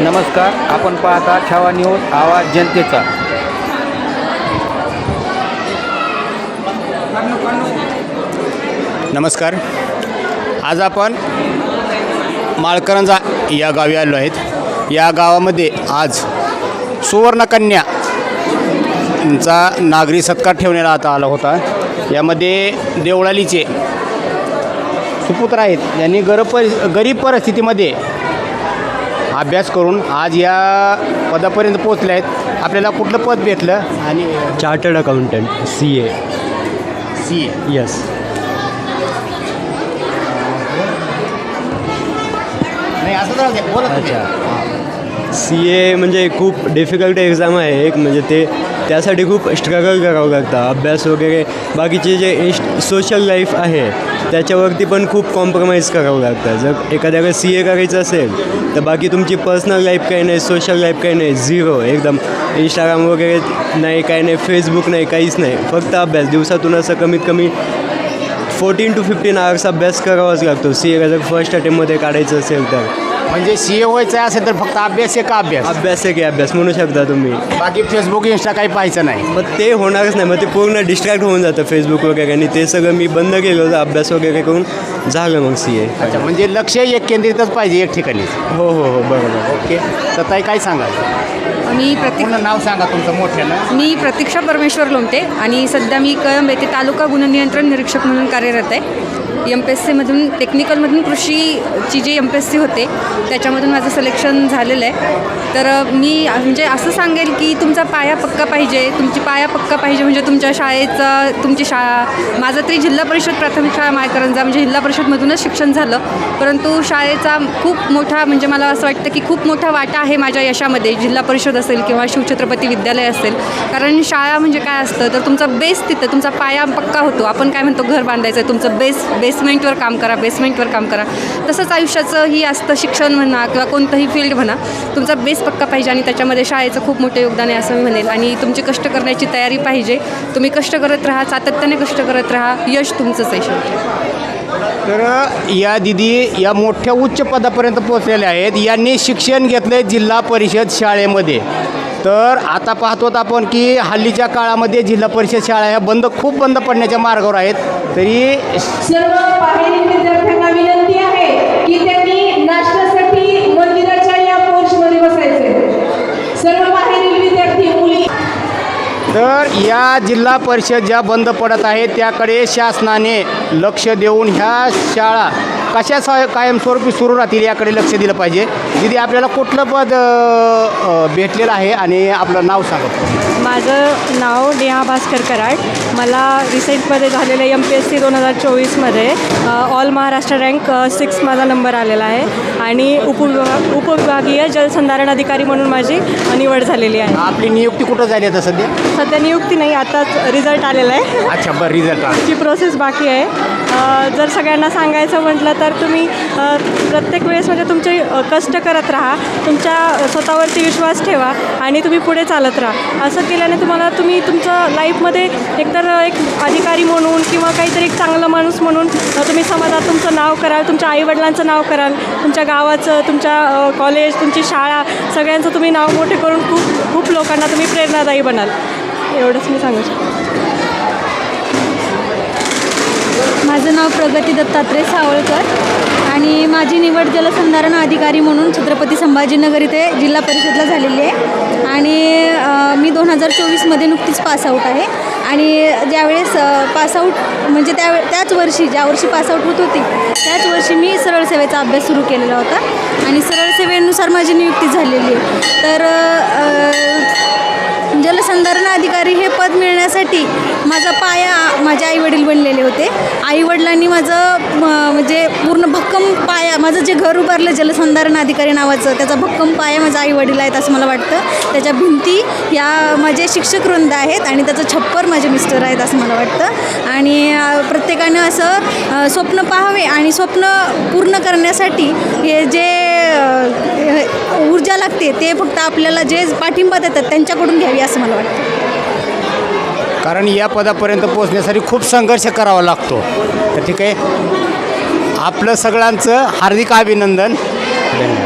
नमस्कार आपण पाहता छावा न्यूज आवाज जनतेचा. नमस्कार. आज आपण माळकरंजा या गावी आलो आहेत. या गावामध्ये आज सुवर्णकन्या चा नागरी सत्कार ठेवण्याला आता आला होता. यामध्ये देवळालीचे सुपुत्र आहेत. यांनी गर परि गरीब परिस्थितीमध्ये अभ्यास करून आज या पदापर्यंत पोचले आहेत. आपल्याला कुठलं पद भेटलं? आणि chartered accountant C A C A yes नाही असं बोला. सी ए म्हणजे खूप डिफिकल्ट एक्झाम आहे एक म्हणजे ते त्यासाठी खूप स्ट्रगल करावं लागतं. अभ्यास वगैरे बाकीचे जे इस्ट सोशल लाईफ आहे त्याच्यावरती पण खूप कॉम्प्रोमाइज करावं लागतं. जर एखाद्याला सी ए करायचं असेल तर बाकी तुमची पर्सनल लाईफ काही नाही सोशल लाईफ काही नाही झिरो एकदम इंस्टाग्राम वगैरे नाही काही नाही फेसबुक नाही काहीच नाही. फक्त अभ्यास. दिवसातून असं कमीत कमी फोर्टीन टू फिफ्टीन आवर्स अभ्यास करावाच लागतो. सी एला जर फर्स्ट अटेम्पमध्ये काढायचं असेल तर. म्हणजे सी ए व्हायचं असेल तर फक्त अभ्यास आहे का अभ्यास. अभ्यास आहे की अभ्यास म्हणू शकता तुम्ही. बाकी फेसबुक इंस्टा काही पाहायचं नाही. मग ते होणारच नाही मग ते पूर्ण डिस्ट्रॅक्ट होऊन जातं फेसबुक वगैरे आणि ते सगळं मी बंद केलं होतं अभ्यास वगैरे करून झालं मग सी ए अच्छा म्हणजे लक्ष एक केंद्रितच पाहिजे एक ठिकाणी हो हो हो बरोबर. ओके. तर ताई काय सांगाल? मी प्रतीक पूर्ण नाव सांगा तुमचं मोठ्यानं. मी प्रतीक्षा परमेश्वर लोमटे आणि सध्या मी कळंब येथे तालुका गुन्हा नियंत्रण निरीक्षक म्हणून कार्यरत आहे. एम पी एस सीमधून टेक्निकलमधून कृषीची जी एम पी एस सी होते त्याच्यामधून माझं सिलेक्शन झालेलं आहे. तर मी म्हणजे असं सांगेल की तुमचा पाया पक्का पाहिजे तुमची पाया पक्का पाहिजे म्हणजे तुमच्या शाळेचा तुमची शाळा माझं तरी जिल्हा परिषद प्राथमिक शाळा मायकरंजा म्हणजे जिल्हा परिषदमधूनच शिक्षण झालं. परंतु शाळेचा खूप मोठा म्हणजे मला असं वाटतं की खूप मोठा वाटा आहे माझ्या यशामध्ये जिल्हा परिषद असेल किंवा शिवछत्रपती विद्यालय असेल. कारण शाळा म्हणजे काय असतं तर तुमचा बेस तिथं तुमचा पाया पक्का होतो. आपण काय म्हणतो घर बांधायचं आहे तुमचं बेस बेसमेंटवर काम करा बेसमेंटवर काम करा. तसंच आयुष्याचं ही असतं शिक्षण म्हणा किंवा कोणतंही फील्ड म्हणा तुमचा बेस पक्का पाहिजे आणि त्याच्यामध्ये शाळेचं खूप मोठं योगदान आहे असं मी म्हणेल. आणि तुमची कष्ट करण्याची तयारी पाहिजे. तुम्ही कष्ट करत राहा सातत्याने कष्ट करत राहा. यश तुमचंच आहे शेवटी. तर या दिदी या मोठ्या उच्च पदापर्यंत पोहोचलेल्या आहेत. यांनी शिक्षण घेतलं जिल्हा परिषद शाळेमध्ये. तर आता पाहतो आपण की हल्लीच्या काळामध्ये जिल्हा परिषद शाळा ह्या बंद खूप बंद पडण्याच्या मार्गावर आहेत. तरी सर्व बाहेरील विद्यार्थ्यांना विनंती आहे की त्यांनी नाश्त्यासाठी मंदिराच्या या पोर्चमध्ये बसायचे सर्व बाहेरील विद्यार्थी मुली. तर या जिल्हा परिषद ज्या बंद पडत आहेत त्याकडे शासनाने लक्ष देऊन ह्या शाळा कशा स कायमस्वरूपी सुरू राहतील याकडे लक्ष दिलं पाहिजे. दिदी आपल्याला कुठलं पद भेटलेलं आहे आणि आपलं नाव सांगा. माझं नाव नेहा भास्कर कराड. मला रिसेंटमध्ये झालेलं एम पी एस सी दोन हजार चोवीसमध्ये ऑल महाराष्ट्र रँक सिक्स माझा नंबर आलेला आहे. आणि उपविभाग उपविभागीय जलसंधारण अधिकारी म्हणून माझी निवड झालेली आहे. आपली नियुक्ती कुठं झाली आता सध्या? सध्या नियुक्ती नाही आताच रिझल्ट आलेला आहे. अच्छा बरं रिझल्ट ची प्रोसेस बाकी आहे. जर सगळ्यांना सांगायचं म्हटलं तर तुम्ही प्रत्येक वेळेस म्हणजे तुमचे कष्ट करत राहा. तुमच्या स्वतःवरती विश्वास ठेवा आणि तुम्ही पुढे चालत राहा. असं केल्याने तुम्हाला तुम्ही तुमचं लाईफमध्ये एकतर एक अधिकारी म्हणून किंवा काहीतरी एक चांगला माणूस म्हणून तुम्ही समाजात तुमचं नाव कराल तुमच्या आईवडिलांचं नाव कराल तुमच्या गावाचं तुमच्या कॉलेज तुमची शाळा सगळ्यांचं तुम्ही नाव मोठे करून खूप खूप लोकांना तुम्ही प्रेरणादायी बनाल. एवढंच मी सांगू शकतो. माझं नाव प्रगती दत्तात्रय सावळकर. आणि माझी निवड जलसंधारण अधिकारी म्हणून छत्रपती संभाजीनगर इथे जिल्हा परिषदला झालेली आहे. आणि मी दोन हजार चोवीसमध्ये नुकतीच पासआउट आहे. आणि ज्यावेळेस पासआउट म्हणजे त्या त्याच वर्षी ज्या वर्षी पासआउट होत होती त्याच वर्षी मी सरळ सेवेचा अभ्यास सुरू केलेला होता. आणि सरळ सेवेनुसार माझी नियुक्ती झालेली आहे. तर जलसंधारण अधिकारी हे पद मिळण्यासाठी माझा पाया माझे आईवडील बनले होते. आईवडिलांनी माझं म्हणजे पूर्ण भक्कम पाया माझं जे घर उभारलं जलसंधारण अधिकारी नावाचं त्याचा भक्कम पाया माझा आईवडील आहेत असं मला वाटतं. त्याच्या भिंती या माझे शिक्षक वृंद आहेत आणि त्याचं छप्पर माझे मिस्टर आहेत असं मला वाटतं. आणि प्रत्येकानं असं स्वप्न पाहावे आणि स्वप्न पूर्ण करण्यासाठी हे जे ऊर्जा लागते ते फक्त आपल्याला जे पाठिंबा देतात त्यांच्याकडून घ्यावी असं मला वाटतं. कारण या पदापर्यंत पोहोचण्यासाठी खूप संघर्ष करावा लागतो. तर ठीक आहे. आपलं सगळ्यांचं हार्दिक अभिनंदन. धन्यवाद.